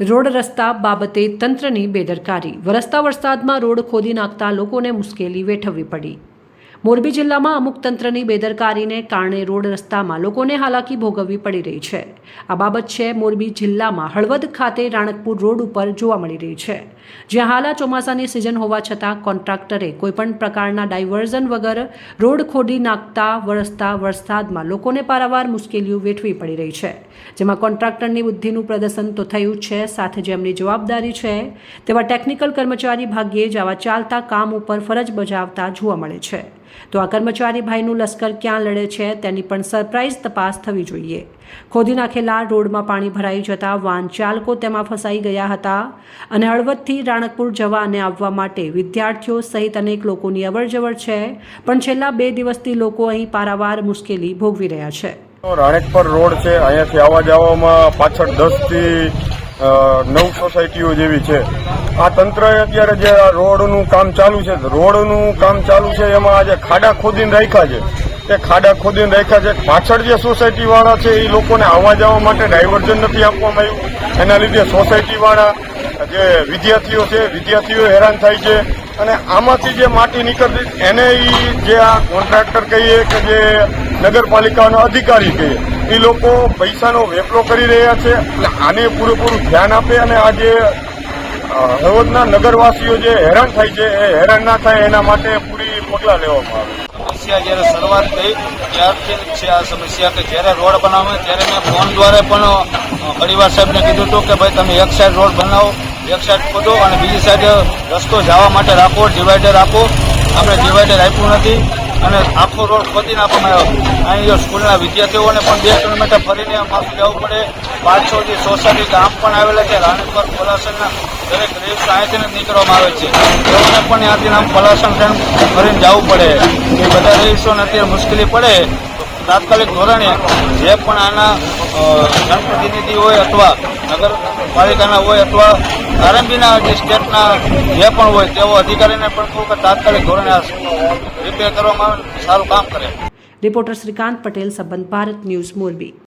Road રસ્તા બાબતે તંત્રની બેદરકારી. વરસતા વરસાદમાં રોડ ખોદી નાખતા લોકોને મુશ્કેલી વેઠવવી પડી. મોરબી જિલ્લામાં અમુક તંત્રની બેદરકારીને કારણે રોડ રસ્તામાં લોકોને હાલાકી ભોગવવી પડી રહી છે. આ બાબત છે મોરબી જિલ્લામાં હળવદ ખાતે રાણકપુર રોડ ઉપર જોવા મળી રહી છે. જ્યાં હાલ આ ચોમાસાની સિઝન હોવા છતાં કોન્ટ્રાક્ટરે કોઈપણ પ્રકારના ડાયવર્ઝન વગર રોડ ખોદી નાખતા, વરસતા, વરસાદમાં લોકોને પારાવાર મુશ્કેલીઓ વેઠવી પડી રહી છે. જેમાં કોન્ટ્રાક્ટરની બુદ્ધિનું પ્રદર્શન તો થયું છે, સાથે જેમની જવાબદારી છે. તેવા ટેકનિકલ કર્મચારી ભાગ્યે જ આવા ચાલતા કામ ઉપર ફરજ બજાવતા જોવા મળે છે. તો આ કર્મચારી ભાઈનું લશ્કર ક્યાં લડે છે તેની પણ સરપ્રાઇઝ તપાસ થવી જોઈએ. ખોદી નાખેલા રોડમાં પાણી ભરાઈ જતા વાહન ચાલકો તેમાં ફસાઈ ગયા હતા અને હળવદથી રાણકપુર જવા અને આવવા માટે વિદ્યાર્થીઓ સહિત અનેક લોકોની અવરજવર છે, પણ છેલ્લા બે દિવસથી લોકો અહીં પારાવાર મુશ્કેલી ભોગવી રહ્યા છે. રાણેકપર રોડ છે, અહીંયાથી આવવા જવામાં પાછળ દસથી નવ સોસાયટીઓ જેવી છે. આ તંત્રએ અત્યારે જે રોડનું કામ ચાલુ છે, રોડનું કામ ચાલુ છે, એમાં આજે ખાડા ખોદીને રાખ્યા છે. એ ખાડા ખોદીને રાખ્યા છે. પાછળ જે સોસાયટી વાળા છે, એ લોકોને આવવા જવા માટે ડાયવર્ઝન નથી આપવામાં આવ્યું. એના લીધે સોસાયટી વાળા જે વિદ્યાર્થીઓ છે, વિદ્યાર્થીઓ હેરાન થાય છે. અને આમાંથી જે માટી નીકળતી, એને જે આ કોન્ટ્રાક્ટર કહીએ કે જે નગરપાલિકાનો અધિકારી કહીએ એ લોકો પૈસાનો વેપલો કરી રહ્યા છે એટલે આને પૂરેપૂરું ધ્યાન આપે અને આ જે હળવદના નગરવાસીઓ જે હેરાન થાય છે, એ હેરાન ના થાય એના માટે પૂરી પગલાં લેવામાં આવે. સમસ્યા જ્યારે શરૂઆત થઈ, ત્યારથી છે આ સમસ્યા કે જ્યારે રોડ બનાવે, ત્યારે મેં ફોન દ્વારા પણ પરિવાર સાહેબને કીધું હતું કે ભાઈ તમે એક સાઈડ રોડ બનાવો, એક સાઈડ ખોદો અને બીજી સાઈડ રસ્તો જવા માટે રાખો ડિવાઈડર આપો. આપણે ડિવાઈડર આપ્યું નથી. અને આખો રોડ ખોદી નાખવામાં આવ્યો અહીં સ્કૂલના વિદ્યાર્થીઓને પણ બે કિલોમીટર ફરીને પાછું જવું પડે. પાંચસો જે સોસાયટી ગામ પણ આવેલા છે, રાણીપર પલાસણના દરેક રેસ અહીંથી નીકળવામાં આવે છે. તેઓને પણ ત્યાંથી આમ પલાસણ ફરીને જવું પડે. એ બધા રહીશોને અત્યારે મુશ્કેલી પડે. તાત્કાલિક ધોરણે જે પણ આના જનપ્રતિનિધિ હોય અથવા નગરપાલિકાના હોય અથવા આરએમબીના જે સ્ટેટના જે પણ હોય તેઓ અધિકારીને પણ કહું કે તાત્કાલિક ધોરણે આ રિપેર કરવામાં સારું કામ કરે. રિપોર્ટર શ્રીકાંત પટેલ, સંબંધ ભારત ન્યૂઝ, મોરબી.